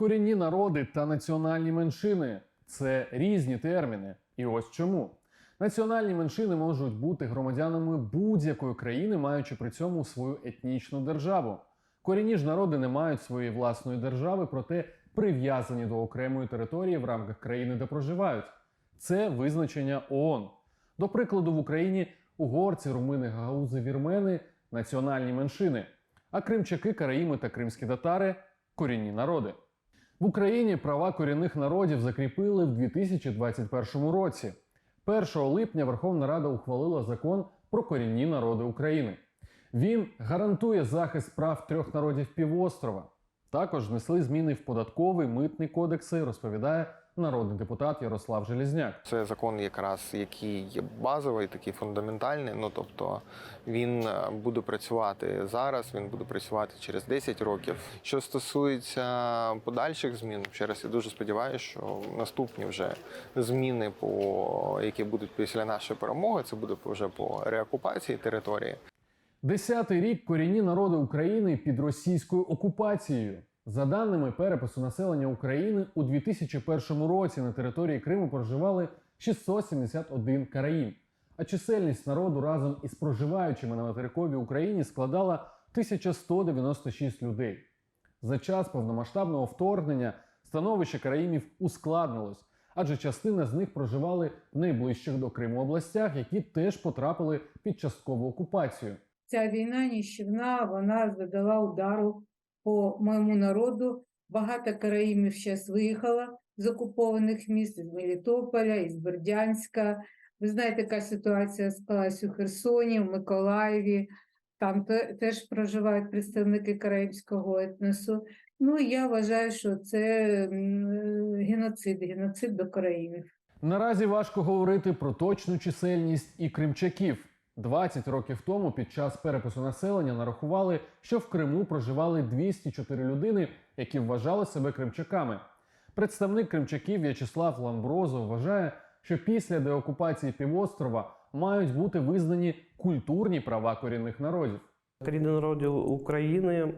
Корінні народи та національні меншини це різні терміни. І ось чому. Національні меншини можуть бути громадянами будь-якої країни, маючи при цьому свою етнічну державу. Корінні ж народи не мають своєї власної держави, проте прив'язані до окремої території в рамках країни, де проживають. Це визначення ООН. До прикладу, в Україні угорці, румини, гагаузи, вірмени національні меншини, а кримчаки, караїми та кримські татари корінні народи. В Україні права корінних народів закріпили в 2021 році. 1 липня Верховна Рада ухвалила закон про корінні народи України. Він гарантує захист прав трьох народів півострова. Також внесли зміни в податковий митний кодекси, розповідає народний депутат Ярослав Желізняк. Це закон, якраз який є базовий, такий фундаментальний. Ну тобто він е, буде працювати зараз, він буде працювати через 10 років. Що стосується подальших змін, ще раз я дуже сподіваюся, що наступні вже зміни, по які будуть після нашої перемоги, це буде вже по реокупації території. Десятий рік корінні народи України під російською окупацією. За даними перепису населення України, у 2001 році на території Криму проживали 671 караїм, а чисельність народу разом із проживаючими на материковій Україні складала 1196 людей. За час повномасштабного вторгнення становище караїмів ускладнилось, адже частина з них проживали в найближчих до Криму областях, які теж потрапили під часткову окупацію. Ця війна ніщівна, вона завдала удару по моєму народу. Багато караїмів зараз виїхало з окупованих міст, з Мелітополя, із Бердянська. Ви знаєте, яка ситуація склалась у Херсоні, в Миколаєві. Там теж проживають представники караїмського етносу. Ну, я вважаю, що це геноцид, геноцид до караїмів. Наразі важко говорити про точну чисельність і кримчаків. 20 років тому під час перепису населення нарахували, що в Криму проживали 204 людини, які вважали себе кримчаками. Представник кримчаків В'ячеслав Ламброзов вважає, що після деокупації півострова мають бути визнані культурні права корінних народів. Корінні народи України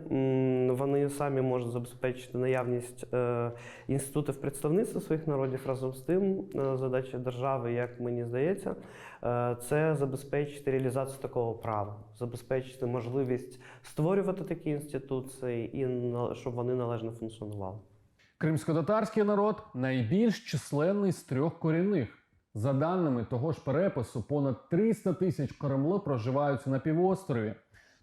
вони самі можуть забезпечити наявність е, інститутів представництва своїх народів разом з тим. е, Задача держави, як мені здається, е, це забезпечити реалізацію такого права, забезпечити можливість створювати такі інституції і щоб вони належно функціонували. Кримськотатарський народ найбільш численний з трьох корінних. За даними того ж перепису, понад 300 тисяч кремло проживають на півострові.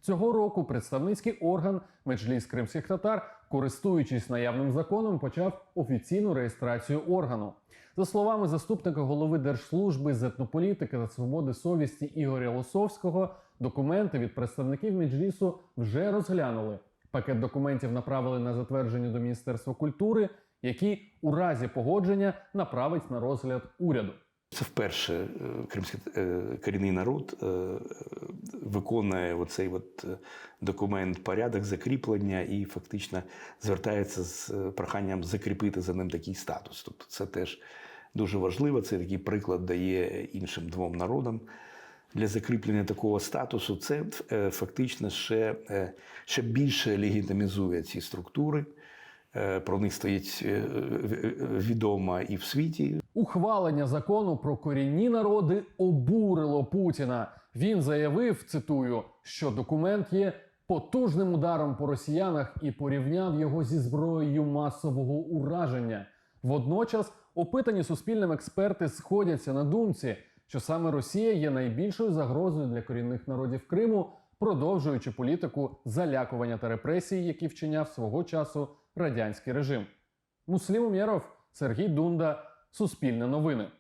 Цього року представницький орган Меджліс кримських татар, користуючись наявним законом, почав офіційну реєстрацію органу. За словами заступника голови Держслужби з етнополітики та свободи совісті Ігоря Лосовського, документи від представників Меджлісу вже розглянули. Пакет документів направили на затвердження до Міністерства культури, які у разі погодження направить на розгляд уряду. Це вперше е, кримський е, корінний народ е, виконує оцей от е, документ порядок закріплення і фактично звертається з е, проханням закріпити за ним такий статус. Тобто це теж дуже важливо. Це такий приклад дає іншим двом народам. Для закріплення такого статусу це е, фактично ще, ще більше легітимізує ці структури. Про них стоїть е, і в світі, Ухвалення закону про корінні народи обурило Путіна. Він заявив, цитую, що документ є потужним ударом по росіянах і порівняв його зі зброєю масового ураження. Водночас опитані суспільним експерти сходяться на думці, що саме Росія є найбільшою загрозою для корінних народів Криму, продовжуючи політику залякування та репресій, які вчиняв свого часу радянський режим. Муслім Умєров, Сергій Дунда, Суспільне новини.